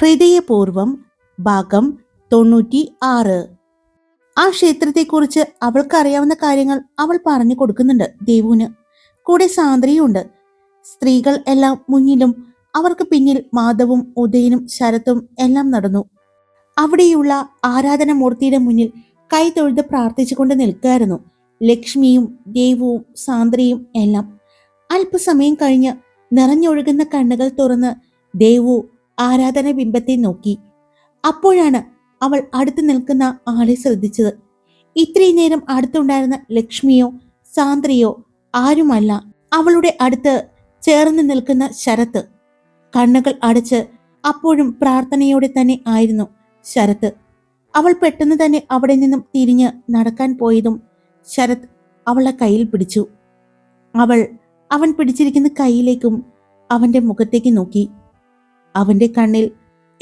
ഹൃദയപൂർവം ഭാഗം തൊണ്ണൂറ്റി ആറ് ആ ക്ഷേത്രത്തെക്കുറിച്ച് അവൾക്ക് അറിയാവുന്ന കാര്യങ്ങൾ അവൾ പറഞ്ഞു കൊടുക്കുന്നുണ്ട് ദേവുവിന്. കൂടെ സാന്ദ്രിയുണ്ട്. സ്ത്രീകൾ എല്ലാം മുന്നിലും അവർക്ക് പിന്നിൽ മാധവും ഉദയനും ശരത്തും എല്ലാം നടന്നു. അവിടെയുള്ള ആരാധന മൂർത്തിയുടെ മുന്നിൽ കൈ തൊഴുത് പ്രാർത്ഥിച്ചുകൊണ്ട് നിൽക്കുകയായിരുന്നു ലക്ഷ്മിയും ദേവുവും സാന്ദ്രയും എല്ലാം. അല്പസമയം കഴിഞ്ഞ് നിറഞ്ഞൊഴുകുന്ന കണ്ണുകൾ തുറന്ന് ദേവു ആരാധന ബിംബത്തെ നോക്കി. അപ്പോഴാണ് അവൾ അടുത്ത് നിൽക്കുന്ന ആളെ ശ്രദ്ധിച്ചത്. ഇത്രയും നേരം അടുത്തുണ്ടായിരുന്ന ലക്ഷ്മിയോ സാന്ദ്രയോ ആരുമല്ല. അവളുടെ അടുത്ത് ചേർന്ന് നിൽക്കുന്ന ശരത്ത്. കണ്ണുകൾ അടച്ച് അപ്പോഴും പ്രാർത്ഥനയോടെ തന്നെ ആയിരുന്നു ശരത്ത്. അവൾ പെട്ടെന്ന് തന്നെ അവിടെ നിന്നും തിരിഞ്ഞ് നടക്കാൻ പോയതും ശരത് അവളെ കയ്യിൽ പിടിച്ചു. അവൾ അവൻ പിടിച്ചിരിക്കുന്ന കൈയിലേക്കും അവന്റെ മുഖത്തേക്ക് നോക്കി. അവന്റെ കണ്ണിൽ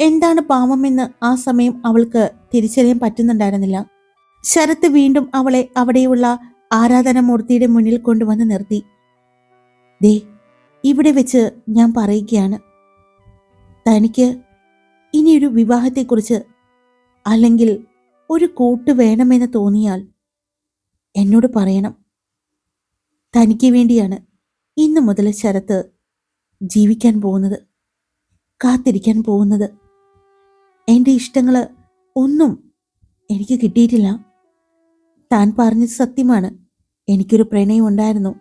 എന്താണ് പാവമെന്ന് ആ സമയം അവൾക്ക് തിരിച്ചറിയാൻ പറ്റുന്നുണ്ടായിരുന്നില്ല. ശരത്ത് വീണ്ടും അവളെ അവിടെയുള്ള ആരാധനമൂർത്തിയുടെ മുന്നിൽ കൊണ്ടുവന്ന് നിർത്തി. ദേ ഇവിടെ വെച്ച് ഞാൻ പറയുകയാണ്. തനിക്ക് ഇനിയൊരു വിവാഹത്തെക്കുറിച്ച് അല്ലെങ്കിൽ ഒരു കൂട്ട് വേണമെന്ന് തോന്നിയാൽ എന്നോട് പറയണം. തനിക്ക് വേണ്ടിയാണ് ഇന്നു മുതൽ ശരത്ത് ജീവിക്കാൻ പോകുന്നത്. കാത്തിരിക്കാൻ പോകുന്നത്. എന്റെ ഇഷ്ടങ്ങൾ ഒന്നും എനിക്ക് കിട്ടിയിട്ടില്ല. താൻ പറഞ്ഞത് സത്യമാണ്. എനിക്കൊരു പ്രണയം ഉണ്ടായിരുന്നു.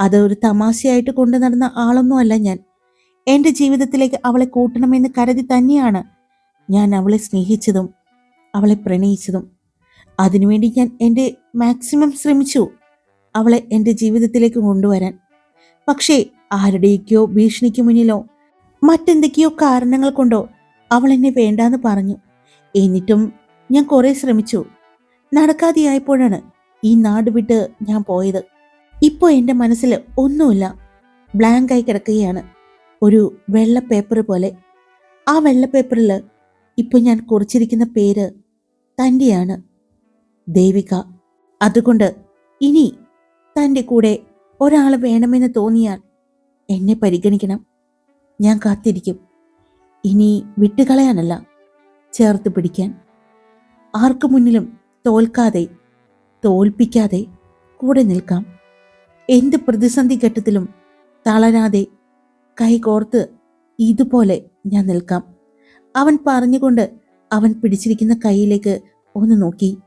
അത് ഒരു തമാശയായിട്ട് കൊണ്ടു നടന്ന ആളൊന്നുമല്ല ഞാൻ. എന്റെ ജീവിതത്തിലേക്ക് അവളെ കൂട്ടണമെന്ന് കരുതി തന്നെയാണ് ഞാൻ അവളെ സ്നേഹിച്ചതും അവളെ പ്രണയിച്ചതും. അതിനുവേണ്ടി ഞാൻ എന്റെ മാക്സിമം ശ്രമിച്ചു അവളെ എന്റെ ജീവിതത്തിലേക്ക് കൊണ്ടുവരാൻ. പക്ഷേ ആരുടെയൊക്കെയോ ഭീഷണിക്ക് മുന്നിലോ മറ്റെന്തൊക്കെയോ കാരണങ്ങൾ കൊണ്ടോ അവൾ എന്നെ വേണ്ടാന്ന് പറഞ്ഞു. എന്നിട്ടും ഞാൻ കുറെ ശ്രമിച്ചു. നടക്കാതെയായപ്പോഴാണ് ഈ നാട് വിട്ട് ഞാൻ പോയത്. ഇപ്പോൾ എന്റെ മനസ്സിൽ ഒന്നുമില്ല. ബ്ലാങ്ക് ആയി കിടക്കുകയാണ്. ഒരു വെള്ള പേപ്പർ പോലെ. ആ വെള്ള പേപ്പറിൽ ഇപ്പോൾ ഞാൻ കുറിച്ചിരിക്കുന്ന പേര് തന്റെയാണ്. ദേവിക. അതുകൊണ്ട് ഇനി തന്റെ കൂടെ ഒരാൾ വേണമെന്ന് തോന്നിയാൽ എന്നെ പരിഗണിക്കണം. ഞാൻ കാത്തിരിക്കും. ഇനി വിട്ടുകളയാനല്ല. ചേർത്ത് പിടിക്കാൻ. ആർക്കു മുന്നിലും തോൽക്കാതെ തോൽപ്പിക്കാതെ കൂടെ നിൽക്കാം. എന്ത് പ്രതിസന്ധി ഘട്ടത്തിലും തളരാതെ കൈകോർത്ത് ഇതുപോലെ ഞാൻ നിൽക്കാം. അവൻ പറഞ്ഞുകൊണ്ട് അവൻ പിടിച്ചിരിക്കുന്ന കൈയിലേക്ക് ഒന്ന് നോക്കി.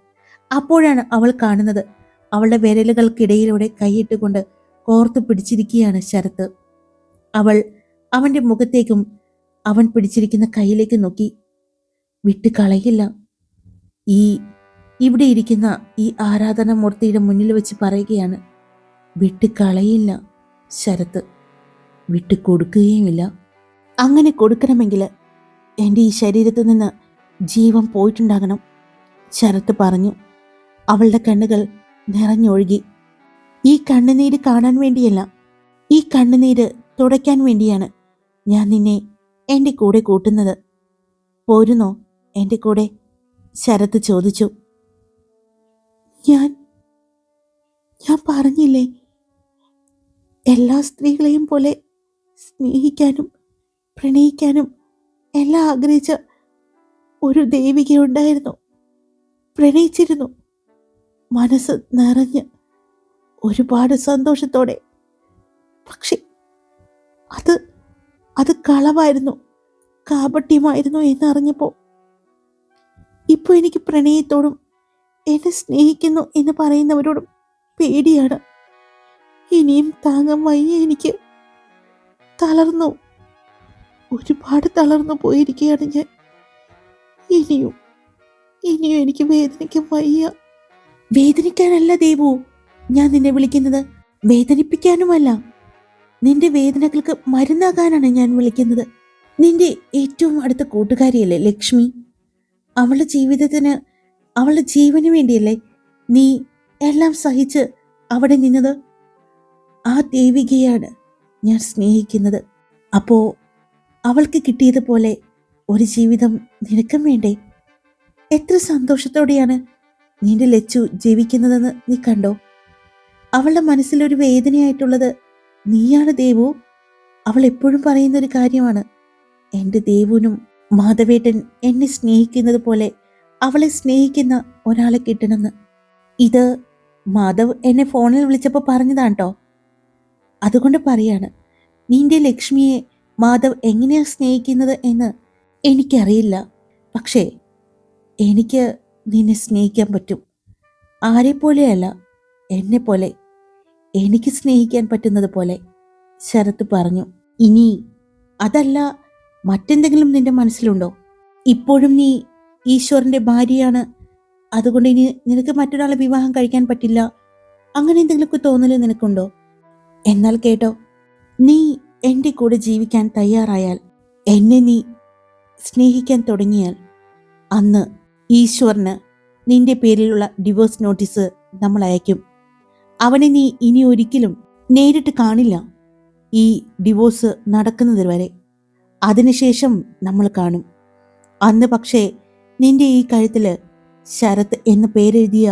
അപ്പോഴാണ് അവൾ കാണുന്നത് അവളുടെ വിരലുകൾക്കിടയിലൂടെ കൈയിട്ടുകൊണ്ട് കോർത്തു പിടിച്ചിരിക്കുകയാണ് ശരത്ത്. അവൾ അവന്റെ മുഖത്തേക്കും അവൻ പിടിച്ചിരിക്കുന്ന കൈയിലേക്ക് നോക്കി. വിട്ട് കളയില്ല. ഈ ഇവിടെ ഇരിക്കുന്ന ഈ ആരാധനാമൂർത്തിയുടെ മുന്നിൽ വെച്ച് പറയുകയാണ് വിട്ട് കളയില്ല ശരത്ത്. വിട്ട് കൊടുക്കുകയുമില്ല. അങ്ങനെ കൊടുക്കണമെങ്കിൽ എന്റെ ഈ ശരീരത്തു നിന്ന് ജീവൻ പോയിട്ടുണ്ടാകണം ശരത്ത് പറഞ്ഞു. അവളുടെ കണ്ണുകൾ നിറഞ്ഞൊഴുകി. ഈ കണ്ണുനീര് കാണാൻ വേണ്ടിയല്ല ഈ കണ്ണുനീര് തുടയ്ക്കാൻ വേണ്ടിയാണ്. ഞാൻ നിന്നെ എന്റെ കൂടെ കൂട്ടുന്നത്. പോരുന്നോ? എന്റെ കൂടെ? ശരത്ത് ചോദിച്ചു. ഞാൻ ഞാൻ പറഞ്ഞില്ലേ? എല്ലാ സ്ത്രീകളെയും പോലെ സ്നേഹിക്കാനും പ്രണയിക്കാനും എല്ലാം ആഗ്രഹിച്ച ഒരു ദേവികയുണ്ടായിരുന്നു പ്രണയിച്ചിരുന്നു. മനസ്സ് നിറഞ്ഞ് ഒരുപാട് സന്തോഷത്തോടെ. പക്ഷെ അത് അത് കളവായിരുന്നു. കാപട്യമായിരുന്നു എന്നറിഞ്ഞപ്പോൾ. ഇപ്പോൾ എനിക്ക് പ്രണയത്തോടും എന്നെ സ്നേഹിക്കുന്നു എന്ന് പറയുന്നവരോടും പേടിയാണ്. ഇനിയും താങ്ങാൻ വയ്യ എനിക്ക്. തളർന്നു. ഒരുപാട് തളർന്നു പോയിരിക്കുകയാണ് ഞാൻ. ഇനിയും ഇനിയും എനിക്ക് വേദനിക്കാൻ വയ്യ. വേദനിക്കാനല്ല ദേവു ഞാൻ നിന്നെ വിളിക്കുന്നത്. വേദനിപ്പിക്കാനുമല്ല. നിന്റെ വേദനകൾക്ക് മരുന്നാകാനാണ് ഞാൻ വിളിക്കുന്നത്. നിന്റെ ഏറ്റവും അടുത്ത കൂട്ടുകാരിയല്ലേ ലക്ഷ്മി? അവളുടെ ജീവിതത്തിന് അവളുടെ ജീവന് വേണ്ടിയല്ലേ നീ എല്ലാം സഹിച്ച് അവിടെ നിന്നത്? ആ ദേവികയാണ് ഞാൻ സ്നേഹിക്കുന്നത്. അപ്പോ അവൾക്ക് കിട്ടിയതുപോലെ ഒരു ജീവിതം നിനക്കും വേണ്ടേ? എത്ര സന്തോഷത്തോടെയാണ് നിന്റെ ലച്ചു ജീവിക്കുന്നതെന്ന് നീ കണ്ടോ? അവളുടെ മനസ്സിലൊരു വേദനയായിട്ടുള്ളത് നീയാണ് ദേവു? അവൾ എപ്പോഴും പറയുന്ന ഒരു കാര്യമാണ്. എന്റെ ദേവുനും മാധവേട്ടൻ എന്നെ സ്നേഹിക്കുന്നത് പോലെ അവളെ സ്നേഹിക്കുന്ന ഒരാളെ കിട്ടണമെന്ന്. ഇത് മാധവ് എന്നെ ഫോണിൽ വിളിച്ചപ്പോൾ പറഞ്ഞതാണ് കേട്ടോ അതുകൊണ്ട് പറയാണ് നിന്റെ ലക്ഷ്മിയെ മാധവ് എങ്ങനെയാണ് സ്നേഹിക്കുന്നത് എന്ന് എനിക്കറിയില്ല. പക്ഷേ എനിക്ക് നിന്നെ സ്നേഹിക്കാൻ പറ്റും. ആരെപ്പോലെയല്ല എന്നെ പോലെ എനിക്ക് സ്നേഹിക്കാൻ പറ്റുന്നത് പോലെ ശരത്ത് പറഞ്ഞു. ഇനി അതല്ല മറ്റെന്തെങ്കിലും നിന്റെ മനസ്സിലുണ്ടോ? ഇപ്പോഴും നീ ഈശ്വരന്റെ ഭാര്യയാണ്. അതുകൊണ്ട് ഇനി നിനക്ക് മറ്റൊരാളെ വിവാഹം കഴിക്കാൻ പറ്റില്ല. അങ്ങനെ എന്തെങ്കിലുമൊക്കെ തോന്നൽ നിനക്കുണ്ടോ? എന്നാൽ കേട്ടോ നീ എന്റെ കൂടെ ജീവിക്കാൻ തയ്യാറായാൽ എന്നെ നീ സ്നേഹിക്കാൻ തുടങ്ങിയാൽ അന്ന് ഈശ്വരന് നിന്റെ പേരിലുള്ള ഡിവോഴ്സ് നോട്ടീസ് നമ്മൾ അയക്കും. അവനെ നീ ഇനി ഒരിക്കലും നേരിട്ട് കാണില്ല. ഈ ഡിവോഴ്സ് നടക്കുന്നത് വരെ അതിനുശേഷം നമ്മൾ കാണും. അന്ന് പക്ഷേ നിന്റെ ഈ കഴുത്തിൽ ശരത് എന്ന് പേരെഴുതിയ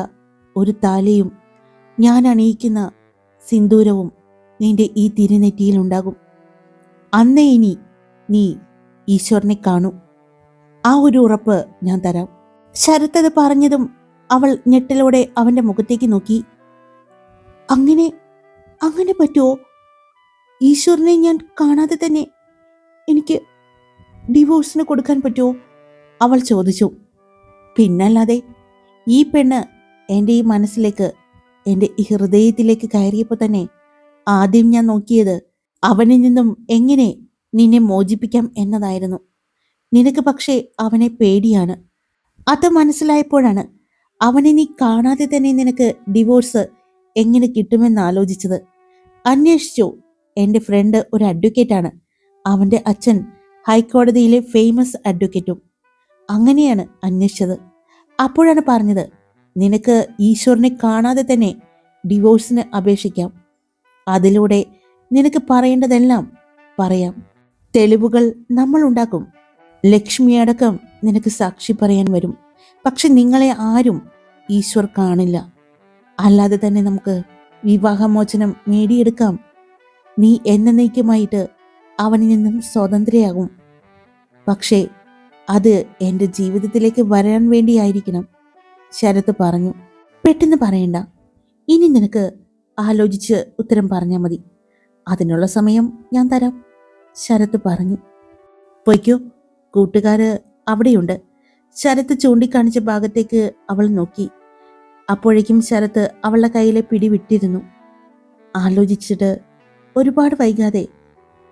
ഒരു താലയും ഞാൻ അണിയിക്കുന്ന സിന്ദൂരവും നിന്റെ ഈ തിരുനെറ്റിയിലുണ്ടാകും അന്നേ ഇനി നീ ഈശ്വരനെ കാണൂ. ആ ഒരു ഉറപ്പ് ഞാൻ തരാം. ശരത് അത് പറഞ്ഞതും അവൾ ഞെട്ടലോടെ അവന്റെ മുഖത്തേക്ക് നോക്കി. അങ്ങനെ അങ്ങനെ പറ്റുമോ ഈശ്വരനെ ഞാൻ കാണാതെ തന്നെ എനിക്ക് ഡിവോഴ്സിന് കൊടുക്കാൻ പറ്റുമോ അവൾ ചോദിച്ചു. പിന്നല്ലാതെ ഈ പെണ്ണ് എന്റെ ഈ മനസ്സിലേക്ക് എന്റെ ഈ ഹൃദയത്തിലേക്ക് കയറിയപ്പോൾ തന്നെ ആദ്യം ഞാൻ നോക്കിയത് അവനിൽ നിന്നും എങ്ങനെ നിന്നെ മോചിപ്പിക്കാം എന്നതായിരുന്നു. നിനക്ക് പക്ഷേ അവനെ പേടിയാണ്. അത് മനസ്സിലായപ്പോഴാണ് അവനെ നീ കാണാതെ തന്നെ നിനക്ക് ഡിവോഴ്സ് എങ്ങനെ കിട്ടുമെന്ന് ആലോചിച്ചത്. അന്വേഷിച്ചു. എന്റെ ഫ്രണ്ട് ഒരു അഡ്വക്കേറ്റ് ആണ്. അവന്റെ അച്ഛൻ ഹൈക്കോടതിയിലെ ഫേമസ് അഡ്വക്കേറ്റും അങ്ങനെയാണ് അന്വേഷിച്ചത്. അപ്പോഴാണ് പറഞ്ഞത് നിനക്ക് ഈശ്വരനെ കാണാതെ തന്നെ ഡിവോഴ്സിന് അപേക്ഷിക്കാം. അതിലൂടെ നിനക്ക് പറയേണ്ടതെല്ലാം പറയാം. തെളിവുകൾ നമ്മൾ ഉണ്ടാക്കും. ലക്ഷ്മിയടക്കം നിനക്ക് സാക്ഷി പറയാൻ വരും. പക്ഷെ നിങ്ങളെ ആരും ഈശ്വർ കാണില്ല. അല്ലാതെ തന്നെ നമുക്ക് വിവാഹമോചനം നേടിയെടുക്കാം. നീ എന്നേക്കുമായിട്ട് അവനിൽ നിന്നും സ്വതന്ത്രയാകും. പക്ഷേ അത് എന്റെ ജീവിതത്തിലേക്ക് വരാൻ വേണ്ടിയായിരിക്കണം ശരത് പറഞ്ഞു. പെട്ടെന്ന് പറയണ്ട. ഇനി നിനക്ക് ആലോചിച്ച് ഉത്തരം പറഞ്ഞാൽ മതി. അതിനുള്ള സമയം ഞാൻ തരാം ശരത് പറഞ്ഞു. പൊയ്ക്കോ കൂട്ടുകാര് അവിടെയുണ്ട്. ശരത്ത് ചൂണ്ടിക്കാണിച്ച ഭാഗത്തേക്ക് അവൾ നോക്കി. അപ്പോഴേക്കും ശരത്ത് അവളുടെ കയ്യിലെ പിടി വിട്ടിരുന്നു. ആലോചിച്ചിട്ട് ഒരുപാട് വൈകാതെ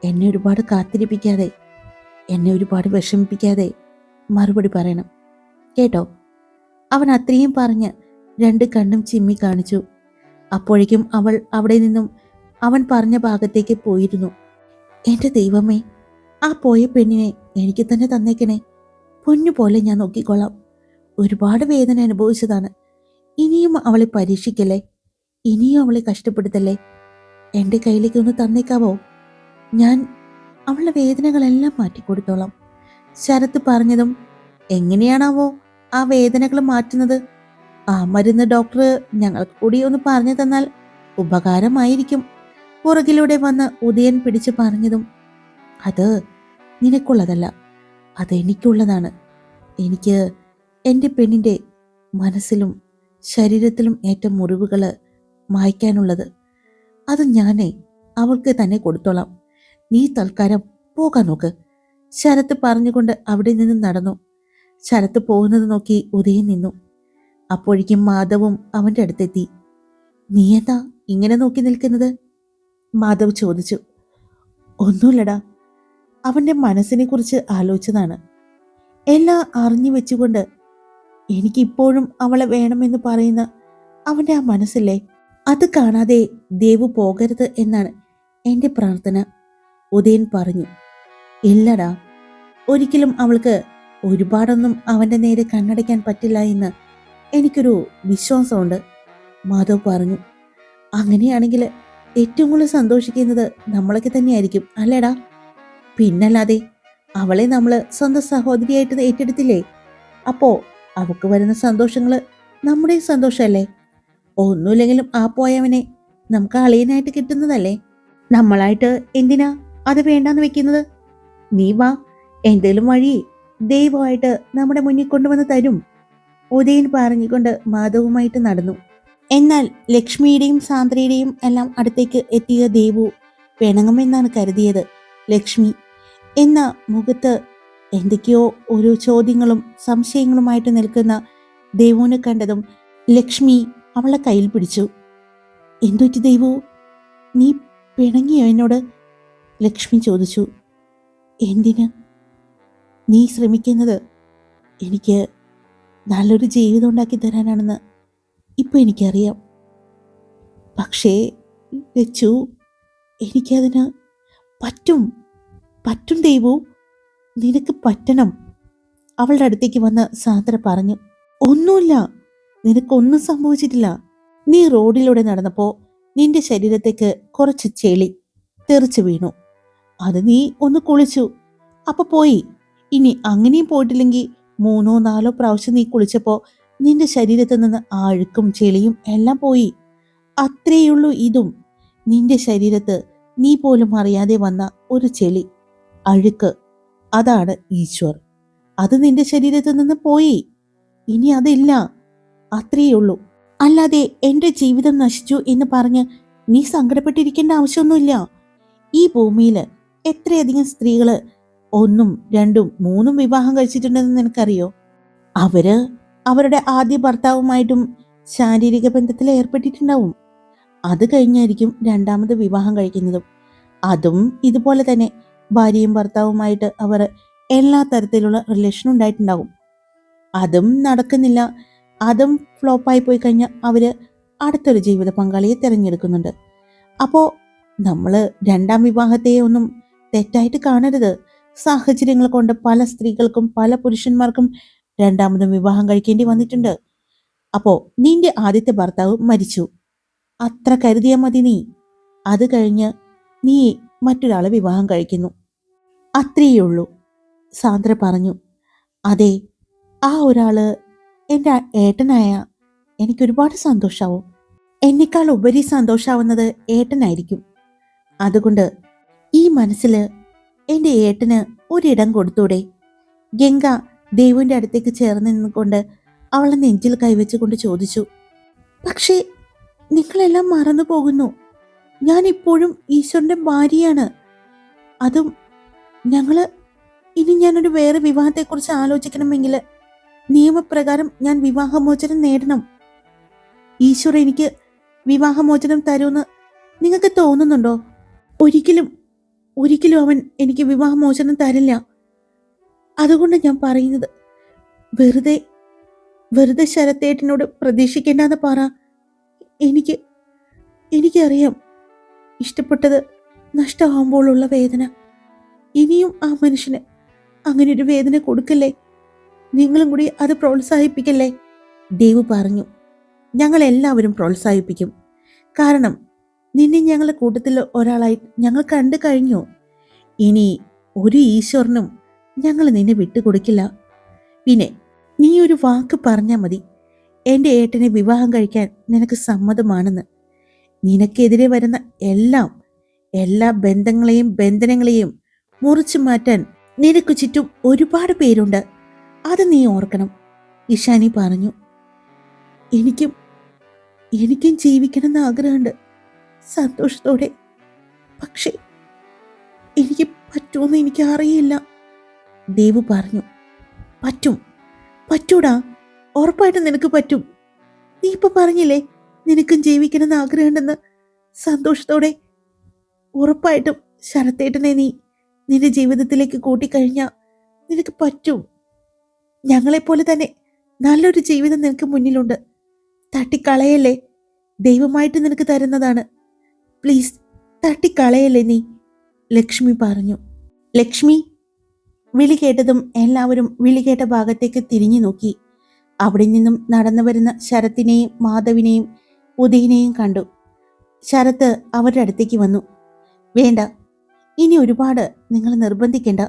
എന്നെ ഒരുപാട് കാത്തിരിപ്പിക്കാതെ എന്നെ ഒരുപാട് വിഷമിപ്പിക്കാതെ മറുപടി പറയണം. കേട്ടോ? അവൻ അത്രയും പറഞ്ഞ് രണ്ട് കണ്ണും ചിമ്മി കാണിച്ചു. അപ്പോഴേക്കും അവൾ അവിടെ നിന്നും അവൻ പറഞ്ഞ ഭാഗത്തേക്ക് പോയിരുന്നു. എന്റെ ദൈവമേ ആ പോയ പെണ്ണിനെ എനിക്ക് തന്നെ തന്നേക്കണേ. പൊന്നു പോലെ ഞാൻ നോക്കിക്കൊള്ളാം. ഒരുപാട് വേദന അനുഭവിച്ചതാണ്. ഇനിയും അവളെ പരീക്ഷിക്കല്ലേ? ഇനിയും അവളെ കഷ്ടപ്പെടുത്തല്ലേ? എന്റെ കയ്യിലേക്ക് ഒന്ന് തന്നേക്കാവോ? ഞാൻ അവളുടെ വേദനകളെല്ലാം മാറ്റിക്കൊടുത്തോളാം. ശരത്ത് പറഞ്ഞതും എങ്ങനെയാണാവോ ആ വേദനകൾ മാറ്റുന്നത്? ആ മരുന്ന് ഡോക്ടർ ഞങ്ങൾക്ക് കൂടി ഒന്ന് പറഞ്ഞു തന്നാൽ ഉപകാരമായിരിക്കും. പുറകിലൂടെ വന്ന് ഉദയൻ പിടിച്ചു പറഞ്ഞതും അത് നിനക്കുള്ളതല്ല അത് എനിക്കുള്ളതാണ്. എനിക്ക് എന്റെ പെണ്ണിന്റെ മനസ്സിലും ശരീരത്തിലും ഏറ്റ മുറിവുകൾ മായ്ക്കാനുള്ളത് അത് ഞാനേ അവൾക്ക് തന്നെ കൊടുത്തോളാം. നീ തൽക്കാലം പോകാൻ നോക്ക്. ശരത്ത് പറഞ്ഞുകൊണ്ട് അവിടെ നിന്ന് നടന്നു. ശരത്ത് പോകുന്നത് നോക്കി ഉദയൻ നിന്നു. അപ്പോഴേക്കും മാധവും അവന്റെ അടുത്തെത്തി. നീ എന്താ ഇങ്ങനെ നോക്കി നിൽക്കുന്നത്? മാധവ് ചോദിച്ചു. ഒന്നുമില്ലടാ. അവന്റെ മനസ്സിനെ കുറിച്ച് ആലോചിച്ചതാണ്. എല്ലാം അറിഞ്ഞു വെച്ചുകൊണ്ട് എനിക്കിപ്പോഴും അവളെ വേണമെന്ന് പറയുന്ന അവന്റെ ആ മനസ്സില്ലേ? അത് കാണാതെ ദേവു പോകരുത് എന്നാണ് എന്റെ പ്രാർത്ഥന. ഉദയൻ പറഞ്ഞു ഇല്ലടാ ഒരിക്കലും അവൾക്ക് ഒരുപാടൊന്നും അവന്റെ നേരെ കണ്ണടയ്ക്കാൻ പറ്റില്ല എന്ന് എനിക്കൊരു വിശ്വാസമുണ്ട് മാധവ് പറഞ്ഞു. അങ്ങനെയാണെങ്കിൽ ഏറ്റവും കൂടുതൽ സന്തോഷിക്കുന്നത് നമ്മളൊക്കെ തന്നെയായിരിക്കും അല്ലേടാ? പിന്നല്ലാതെ അവളെ നമ്മൾ സ്വന്തം സഹോദരിയായിട്ട് ഏറ്റെടുത്തില്ലേ? അപ്പോൾ അവൾക്ക് വരുന്ന സന്തോഷങ്ങൾ നമ്മുടെ സന്തോഷമല്ലേ? ഒന്നുമില്ലെങ്കിലും ആ പോയവനെ നമുക്ക് അളിയനായിട്ട് കിട്ടുന്നതല്ലേ? നമ്മളായിട്ട് എന്തിനാ അത് വേണ്ടാന്ന് വെക്കുന്നത്? നീ വാ എന്തേലും വഴി ദൈവമായിട്ട് നമ്മുടെ മുന്നിൽ കൊണ്ടുവന്ന് തരും. ഉദയൻ പറഞ്ഞുകൊണ്ട് മാധവുമായിട്ട് നടന്നു. എന്നാൽ ലക്ഷ്മിയുടെയും സാന്ദ്രയുടെയും എല്ലാം അടുത്തേക്ക് എത്തിയ ദേവു പിണങ്ങുമെന്നാണ് കരുതിയത്. ലക്ഷ്മി എന്ന മുഖത്ത് എന്തൊക്കെയോ ഓരോ ചോദ്യങ്ങളും സംശയങ്ങളുമായിട്ട് നിൽക്കുന്ന ദേവുവിനെ കണ്ടതും ലക്ഷ്മി അവളെ കയ്യിൽ പിടിച്ചു. എന്തുറ്റി ദൈവോ? നീ പിണങ്ങിയോ എന്നോട്? ലക്ഷ്മി ചോദിച്ചു. എന്തിന്? നീ ശ്രമിക്കുന്നത് എനിക്ക് നല്ലൊരു ജീവിതം ഉണ്ടാക്കി തരാനാണെന്ന് ഇപ്പോൾ എനിക്കറിയാം. പക്ഷേ ലച്ചു എനിക്കതിന് പറ്റും പറ്റും ദേവു? നിനക്ക് പറ്റണം. അവളുടെ അടുത്തേക്ക് വന്ന് സാന്ദ്ര പറഞ്ഞു ഒന്നുമില്ല. നിനക്കൊന്നും സംഭവിച്ചിട്ടില്ല. നീ റോഡിലൂടെ നടന്നപ്പോ നിന്റെ ശരീരത്തേക്ക് കുറച്ച് ചെളി തെറിച്ചു വീണു. അത് നീ ഒന്ന് കുളിച്ചു. അപ്പൊ പോയി. ഇനി അങ്ങനെയും പോയിട്ടില്ലെങ്കിൽ മൂന്നോ നാലോ പ്രാവശ്യം നീ കുളിച്ചപ്പോ നിന്റെ ശരീരത്തിൽ നിന്ന് ആഴുക്കും ചെളിയും എല്ലാം പോയി. അത്രയുള്ളൂ ഇതും. നിന്റെ ശരീരത്ത് നീ പോലും അറിയാതെ വന്ന ഒരു ചെളി അഴുക്ക് അതാണ് ഈശ്വർ. അത് നിന്റെ ശരീരത്തിൽ നിന്ന് പോയി. ഇനി അതില്ല. അത്രയേ ഉള്ളൂ. അല്ലാതെ എന്റെ ജീവിതം നശിച്ചു എന്ന് പറഞ്ഞ് നീ സങ്കടപ്പെട്ടിരിക്കേണ്ട ആവശ്യമൊന്നുമില്ല. ഈ ഭൂമിയിൽ എത്രയധികം സ്ത്രീകൾ ഒന്നും രണ്ടും മൂന്നും വിവാഹം കഴിച്ചിട്ടുണ്ടെന്ന് നിനക്കറിയോ? അവർ അവരുടെ ആദ്യ ഭർത്താവുമായിട്ടും ശാരീരിക ബന്ധത്തിൽ ഏർപ്പെട്ടിട്ടുണ്ടാവും. അത് കഴിഞ്ഞായിരിക്കും രണ്ടാമത് വിവാഹം കഴിക്കുന്നതും. അതും ഇതുപോലെ തന്നെ ഭാര്യയും ഭർത്താവുമായിട്ട് അവർ എല്ലാ തരത്തിലുള്ള റിലേഷൻ ഉണ്ടായിട്ടുണ്ടാകും. അതും നടക്കുന്നില്ല. അതും ഫ്ലോപ്പായി പോയി കഴിഞ്ഞാൽ അവർ അടുത്തൊരു ജീവിത പങ്കാളിയെ തിരഞ്ഞെടുക്കുന്നുണ്ട്. അപ്പോൾ നമ്മൾ രണ്ടാം വിവാഹത്തെയോ ഒന്നും തെറ്റായിട്ട് കാണരുത്. സാഹചര്യങ്ങൾ കൊണ്ട് പല സ്ത്രീകൾക്കും പല പുരുഷന്മാർക്കും രണ്ടാമതും വിവാഹം കഴിക്കേണ്ടി വന്നിട്ടുണ്ട്. അപ്പോൾ നിന്റെ ആദ്യത്തെ ഭർത്താവ് മരിച്ചു. അത്ര കരുതിയാൽ മതി നീ. അത് കഴിഞ്ഞ് നീ മറ്റൊരാളെ വിവാഹം കഴിക്കുന്നു. അത്രയേ ഉള്ളൂ സാന്ദ്ര പറഞ്ഞു അതെ ആ ഒരാൾ എന്റെ ഏട്ടനായ എനിക്ക് ഒരുപാട് സന്തോഷാവും. എന്നെക്കാൾ ഉപരി സന്തോഷാവുന്നത് ഏട്ടനായിരിക്കും. അതുകൊണ്ട് ഈ മനസ്സിൽ എന്റെ ഏട്ടന് ഒരിടം കൊടുത്തൂടെ? ഗംഗ ദേവുവിന്റെ അടുത്തേക്ക് ചേർന്ന് നിന്നുകൊണ്ട് അവളെ നെഞ്ചിൽ കൈവച്ചുകൊണ്ട് ചോദിച്ചു പക്ഷേ നിങ്ങളെല്ലാം മറന്നു പോകുന്നു ഞാൻ ഇപ്പോഴും ഈശ്വരന്റെ ഭാര്യയാണ്. അതും ഞങ്ങൾ ഇനി ഞാനൊരു വേറെ വിവാഹത്തെക്കുറിച്ച് ആലോചിക്കണമെങ്കിൽ നിയമപ്രകാരം ഞാൻ വിവാഹമോചനം നേടണം. ഈശ്വർ എനിക്ക് വിവാഹമോചനം തരുമെന്ന് നിങ്ങൾക്ക് തോന്നുന്നുണ്ടോ? ഒരിക്കലും ഒരിക്കലും അവൻ എനിക്ക് വിവാഹമോചനം തരില്ല. അതുകൊണ്ട് ഞാൻ പറയുന്നത് വെറുതെ വെറുതെ ശരത്തേട്ടനോട് പ്രതീക്ഷിക്കേണ്ടെന്ന് പറ. എനിക്ക് എനിക്കറിയാം ഇഷ്ടപ്പെട്ടത് നഷ്ടമാകുമ്പോഴുള്ള വേദന. ഇനിയും ആ മനുഷ്യന് അങ്ങനെ ഒരു വേദന കൊടുക്കല്ലേ? നിങ്ങളും കൂടി അത് പ്രോത്സാഹിപ്പിക്കല്ലേ? ദേവ് പറഞ്ഞു ഞങ്ങൾ എല്ലാവരും പ്രോത്സാഹിപ്പിക്കും. കാരണം നിന്നെ ഞങ്ങളുടെ കൂട്ടത്തിൽ ഒരാളായി ഞങ്ങൾ കണ്ടു കഴിഞ്ഞു. ഇനി ഒരു ഈശ്വരനും ഞങ്ങൾ നിന്നെ വിട്ടുകൊടുക്കില്ല. പിന്നെ നീ ഒരു വാക്ക് പറഞ്ഞാൽ മതി. എന്റെ ഏട്ടനെ വിവാഹം കഴിക്കാൻ നിനക്ക് സമ്മതമാണെന്ന്. നിനക്കെതിരെ വരുന്ന എല്ലാം എല്ലാ ബന്ധങ്ങളെയും ബന്ധനങ്ങളെയും മുറിച്ചു മാറ്റാൻ നിനക്ക് ചുറ്റും ഒരുപാട് പേരുണ്ട്. അത് നീ ഓർക്കണം. ഇഷാനി പറഞ്ഞു. എനിക്കും എനിക്കും ജീവിക്കണമെന്ന് ആഗ്രഹമുണ്ട്. സന്തോഷത്തോടെ. പക്ഷേ എനിക്ക് പറ്റുമെന്ന് എനിക്ക് അറിയില്ല ദേവു പറഞ്ഞു. പറ്റും. പറ്റൂടാ. ഉറപ്പായിട്ടും നിനക്ക് പറ്റും. നീ ഇപ്പൊ പറഞ്ഞില്ലേ നിനക്കും ജീവിക്കണമെന്ന് ആഗ്രഹമുണ്ടെന്ന്. സന്തോഷത്തോടെ. ഉറപ്പായിട്ടും ശരത്തേട്ടനെ നീ നിന്റെ ജീവിതത്തിലേക്ക് കൂട്ടിക്കഴിഞ്ഞാൽ നിനക്ക് പറ്റും. ഞങ്ങളെപ്പോലെ തന്നെ നല്ലൊരു ജീവിതം നിനക്ക് മുന്നിലുണ്ട്. തട്ടിക്കളയല്ലേ? ദൈവമായിട്ട് നിനക്ക് തരുന്നതാണ്. പ്ലീസ് തട്ടിക്കളയല്ലേ നീ? ലക്ഷ്മി പറഞ്ഞു. ലക്ഷ്മി വിളി കേട്ടതും എല്ലാവരും വിളി കേട്ട ഭാഗത്തേക്ക് തിരിഞ്ഞു നോക്കി. അവിടെ നിന്നും നടന്നു വരുന്ന ശരത്തിനെയും മാധവിനെയും ഉദയനെയും കണ്ടു. ശരത്ത് അവരുടെ അടുത്തേക്ക് വന്നു. വേണ്ട ഇനി ഒരുപാട് നിങ്ങൾ നിർബന്ധിക്കേണ്ട.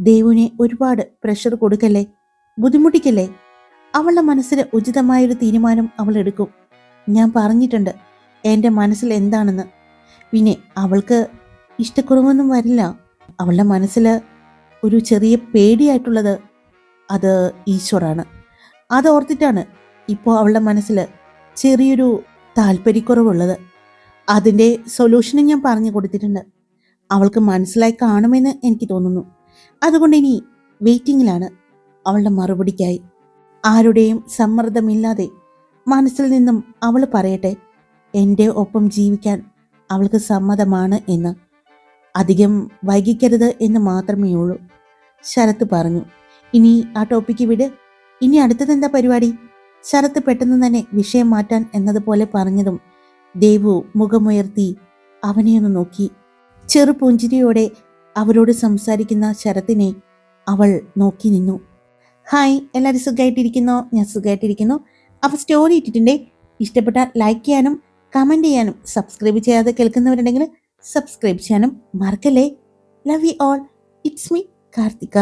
ദേവുവിനെ ഒരുപാട് പ്രഷർ കൊടുക്കല്ലേ? ബുദ്ധിമുട്ടിക്കല്ലേ? അവളുടെ മനസ്സിന് ഉചിതമായൊരു തീരുമാനം അവൾ എടുക്കും. ഞാൻ പറഞ്ഞിട്ടുണ്ട് എന്റെ മനസ്സിൽ എന്താണെന്ന്. പിന്നെ അവൾക്ക് ഇഷ്ടക്കുറവൊന്നും വരില്ല. അവളുടെ മനസ്സിൽ ഒരു ചെറിയ പേടിയായിട്ടുള്ളത് അത് ഈശ്വറാണ്. അത് ഓർത്തിട്ടാണ് ഇപ്പോൾ അവളുടെ മനസ്സിൽ ചെറിയൊരു താല്പര്യക്കുറവുള്ളത്. അതിന്റെ സൊല്യൂഷനും ഞാൻ പറഞ്ഞു കൊടുത്തിട്ടുണ്ട്. അവൾക്ക് മനസ്സിലായി കാണുമെന്ന് എനിക്ക് തോന്നുന്നു. അതുകൊണ്ട് ഇനി വെയിറ്റിംഗിലാണ് അവളുടെ മറുപടിക്കായി. ആരുടെയും സമ്മർദ്ദമില്ലാതെ മനസ്സിൽ നിന്നും അവൾ പറയട്ടെ എന്റെ ഒപ്പം ജീവിക്കാൻ അവൾക്ക് സമ്മതമാണ് എന്ന്. അധികം വൈകിക്കരുത് എന്ന് മാത്രമേ ഉള്ളൂ ശരത്ത് പറഞ്ഞു. ഇനി ആ ടോപ്പിക്ക് വിട്. ഇനി അടുത്തത് എന്താ പരിപാടി? ശരത്ത് പെട്ടെന്ന് തന്നെ വിഷയം മാറ്റാൻ എന്നതുപോലെ പറഞ്ഞതും ദേവു മുഖമുയർത്തി അവനെയൊന്ന് നോക്കി. ചെറു പുഞ്ചിരിയോടെ അവരോട് സംസാരിക്കുന്ന ശരത്തിനെ അവൾ നോക്കി നിന്നു. ഹായ് എല്ലാവരും സുഖമായിട്ടിരിക്കുന്നോ ഞാൻ സുഖമായിട്ടിരിക്കുന്നു അപ്പോൾ സ്റ്റോറി ഇട്ടിട്ടുണ്ടേ? ഇഷ്ടപ്പെട്ട ലൈക്ക് ചെയ്യാനും കമന്റ് ചെയ്യാനും സബ്സ്ക്രൈബ് ചെയ്യാതെ കേൾക്കുന്നവരുണ്ടെങ്കിൽ സബ്സ്ക്രൈബ് ചെയ്യാനും മറക്കല്ലേ? Love you all it's me Karthika.